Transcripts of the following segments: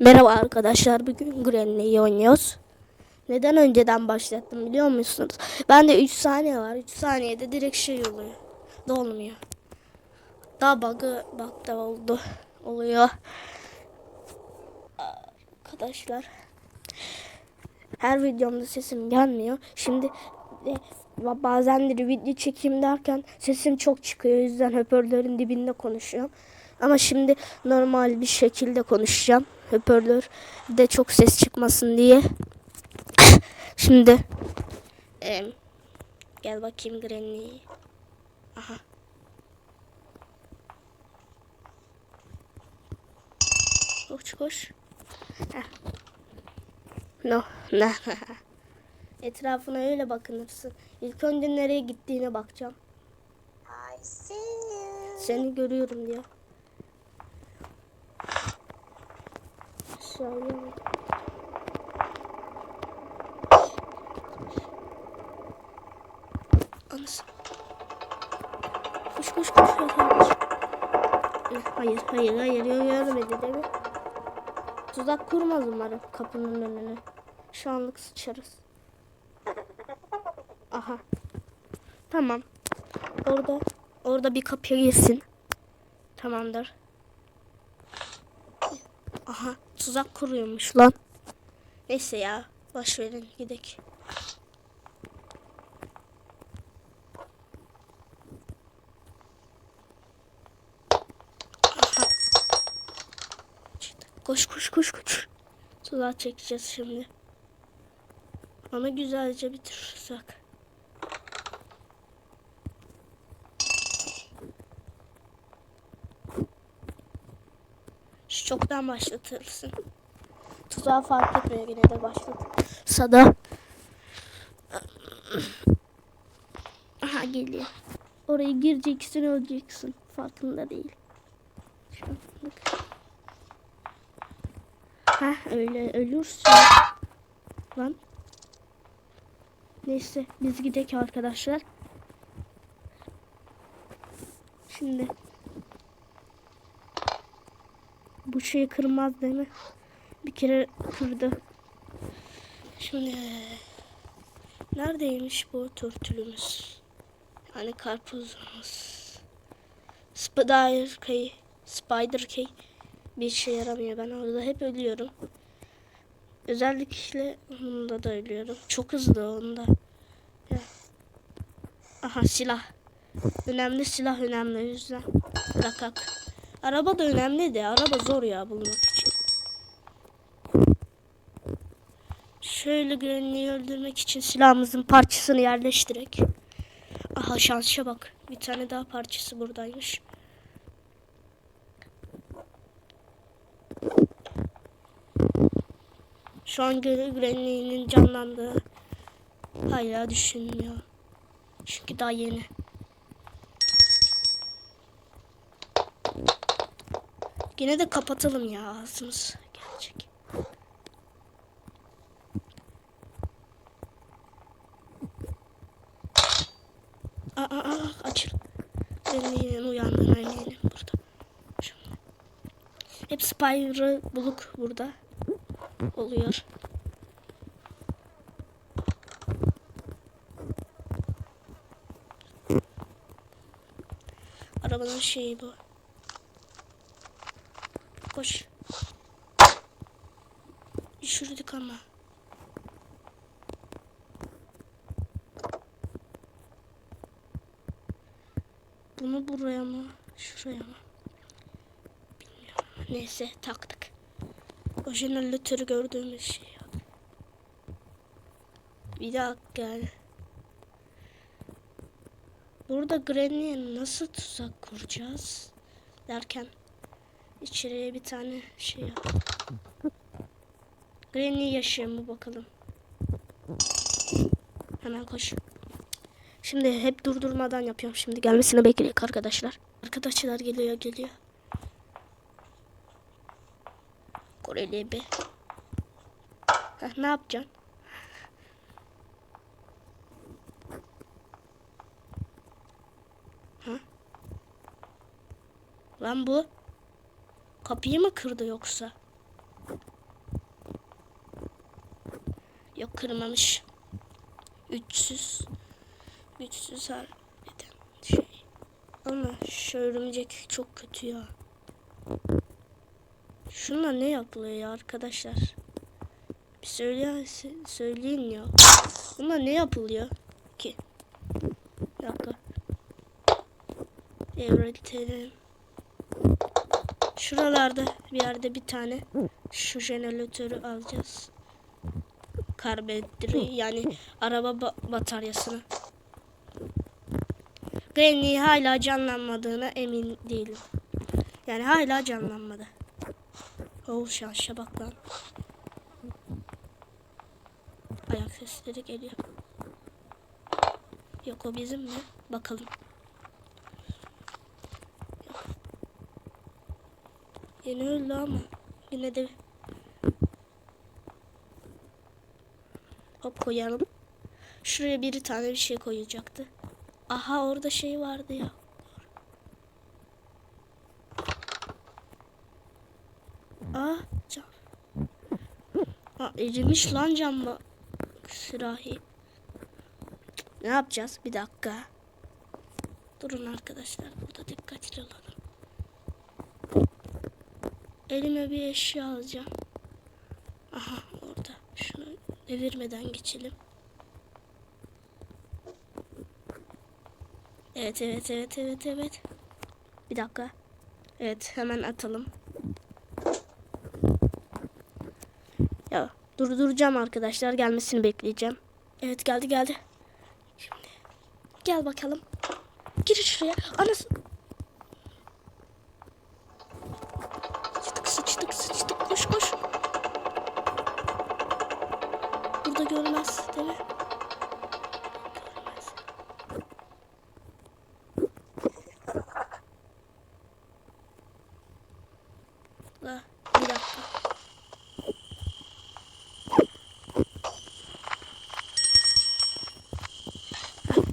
Merhaba arkadaşlar. Bugün Granny'yi oynuyoruz. Neden önceden başlattım biliyor musunuz? Bende 3 saniye var. 3 saniyede direkt şey oluyor. Dolmuyor. Daha bug'ı bug da oldu. Oluyor. Arkadaşlar. Her videomda sesim gelmiyor. Şimdi de bazenleri video çekeyim derken sesim çok çıkıyor. O yüzden hoparlörün dibinde konuşuyorum. Ama şimdi normal bir şekilde konuşacağım. Hoparlör de çok ses çıkmasın diye. şimdi em, gel bakayım Granny. Aha. Koş koş. Heh. No. no. Etrafına öyle bakınırsın. İlk önce nereye gittiğine bakacağım. Seni görüyorum diyor. Aşağıya bak. Anası. Koş koş koş. Hayır hayır hayır, hayır görmedi değil mi? Tuzak kurmaz umarım kapının önüne. Şu anlık sıçarız. Aha. Tamam. Orada orada bir kapıya girsin. Tamamdır. Aha tuzak kuruyormuş lan. Neyse ya boş verin gidek. Aha. Koş koş koş koş. Tuzağa çekeceğiz şimdi. Ama güzelce bir çoktan başlatırsın. Tuzağı fark etmiyor yine de başlat. Sada. Aha geliyor. Oraya gireceksin öleceksin. Farkında değil. Ha öyle ölürsün. Lan. Neyse biz gidek arkadaşlar. Şimdi bu şeyi kırmaz değil mi? Bir kere kırdı. Şimdi neredeymiş bu törtülümüz? Yani karpuzumuz. Spider key, Spider key bir işe yaramıyor. Ben orada hep ölüyorum. Özellikle onda da ölüyorum. Çok hızlı onda. Aha silah. Önemli silah önemli o yüzden. Rakak. Araba da önemli de araba zor ya bulmak için. Şöyle güvenliği öldürmek için silahımızın parçasını yerleştirek. Aha şansça bak. Bir tane daha parçası buradaymış. Şu an güvenliğinin canlandığı hala düşünmüyor. Çünkü daha yeni. Yine de kapatalım ya ağzımız gelecek. Aa, aa, açıl. Benim uyandım annenim burada. Şimdi. Hep Spyro buluk burada oluyor. Arabanın şeyi bu. Koş. Düşürdük ama. Bunu buraya mı? Şuraya mı? Bilmiyorum. Neyse taktık. O jeneratörü gördüğümüz şey. Bir dakika. Burada Granny'e nasıl tuzak kuracağız? Derken içeriye bir tane şey yap. Granny yaşıyor mu bakalım. Hemen koş. Şimdi hep durdurmadan yapıyorum. Şimdi gelmesini bekleyek arkadaşlar. Arkadaşlar geliyor geliyor. Koreli be. Heh, ne yapacaksın? Ha? Lan bu kapıyı mı kırdı yoksa? Yok kırmamış. 300. 300 harbiden şey. Ama şu örümcek çok kötü ya. Şunla ne yapılıyor ya arkadaşlar? Bir söyleyin, söyleyin ya. Bununla ne yapılıyor ki? Bir dakika. Devretelim. Şuralarda bir yerde bir tane şu jeneratörü alacağız. Karbüratörü yani araba ba- bataryasını. Granny hala canlanmadığına emin değilim. Yani hala canlanmadı. Oh şansa bak lan. Ayak sesleri geliyor. Yok o bizim mi? Bakalım. Yeni öldü ama yine de hop koyalım. Şuraya bir tane bir şey koyacaktı. Aha orada şey vardı ya. Ah cam. Aa, erimiş lan cam? Sürahi. Ne yapacağız? Bir dakika. Durun arkadaşlar. Burada dikkatli olalım. Elime bir eşya alacağım. Aha devirmeden geçelim. Evet evet evet evet evet. Bir dakika. Evet hemen atalım. Ya durduracağım arkadaşlar gelmesini bekleyeceğim. Evet geldi geldi. Şimdi gel bakalım. Gir şuraya. Anası.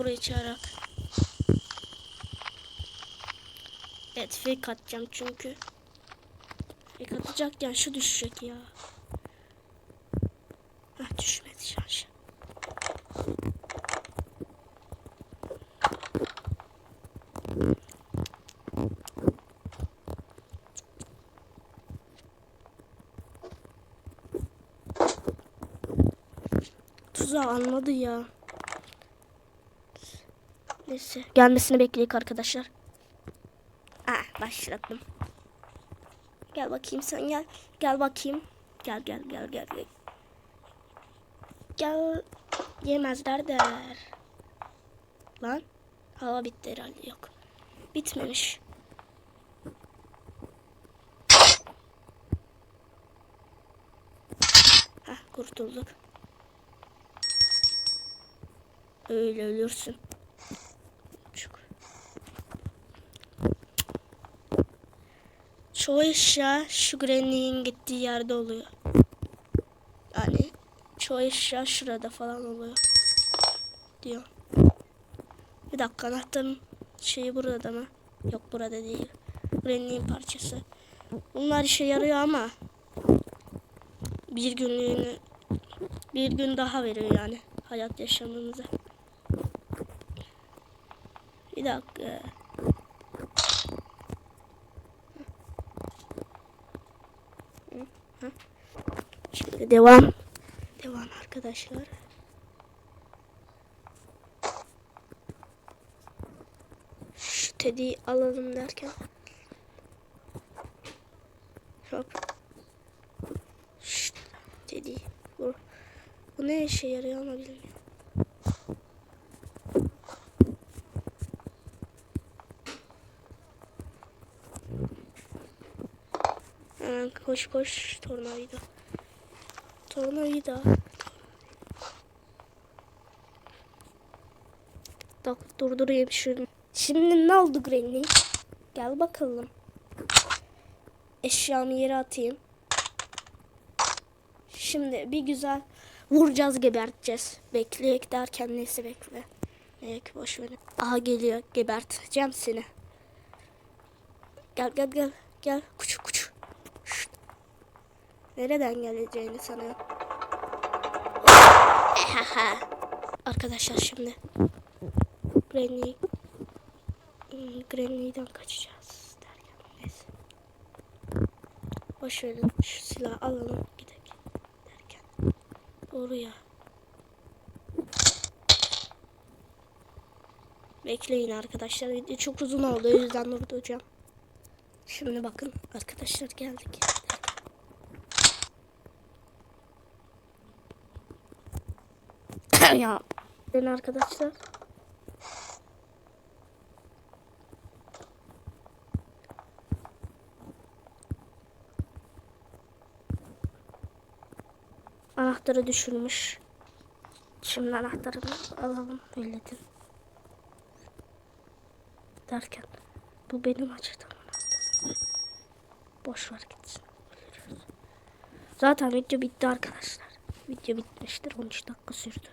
Burayı çağırak. Evet fake atacağım çünkü. Fake atacakken şu düşecek ya. Heh, düşmedi şansı. Tuzağı anladı ya. Neyse gelmesini bekleyek arkadaşlar. Ah başlattım. Gel bakayım sen gel. Gel bakayım. Gel gel gel gel. Gel, gel. yemezler der. Lan hava bitti herhalde yok. Bitmemiş. Hah kurtulduk. Öyle ölürsün. Çoğu eşya şu Granny'in gittiği yerde oluyor. Yani çoğu eşya şurada falan oluyor. Diyor. Bir dakika anahtarın şeyi burada mı? Yok burada değil. Granny'in parçası. Bunlar işe yarıyor ama bir günlüğünü bir gün daha veriyor yani hayat yaşamımıza. Bir dakika. Şimdi devam. Devam arkadaşlar. Şu tediyi alalım derken. Hop. Şşt, tedi. Bu, bu ne işe yarıyor ama bilmiyorum. Hemen koş koş tornavida. Tornavida. Bak durdurayım şunu. Şimdi ne oldu Granny? Gel bakalım. Eşyamı yere atayım. Şimdi bir güzel vuracağız geberteceğiz. Bekleyek derken neyse bekle. Neyek boş verin. Aha geliyor geberteceğim seni. Gel gel gel. Gel kuçu kuçu. Nereden geleceğini sanıyorum. Aha. Arkadaşlar şimdi Granny Hmm, Granny'den kaçacağız derken neyse. Verin şu silahı alalım gidelim derken. Doğru ya. Bekleyin arkadaşlar. Video çok uzun oldu. O yüzden durduracağım. Şimdi bakın arkadaşlar geldik. Ya. Ben arkadaşlar. Anahtarı düşürmüş. Şimdi anahtarını alalım milletin. Derken bu benim açtığım anahtar. Boş ver gitsin. Zaten video bitti arkadaşlar. Video bitmiştir. 13 dakika sürdü.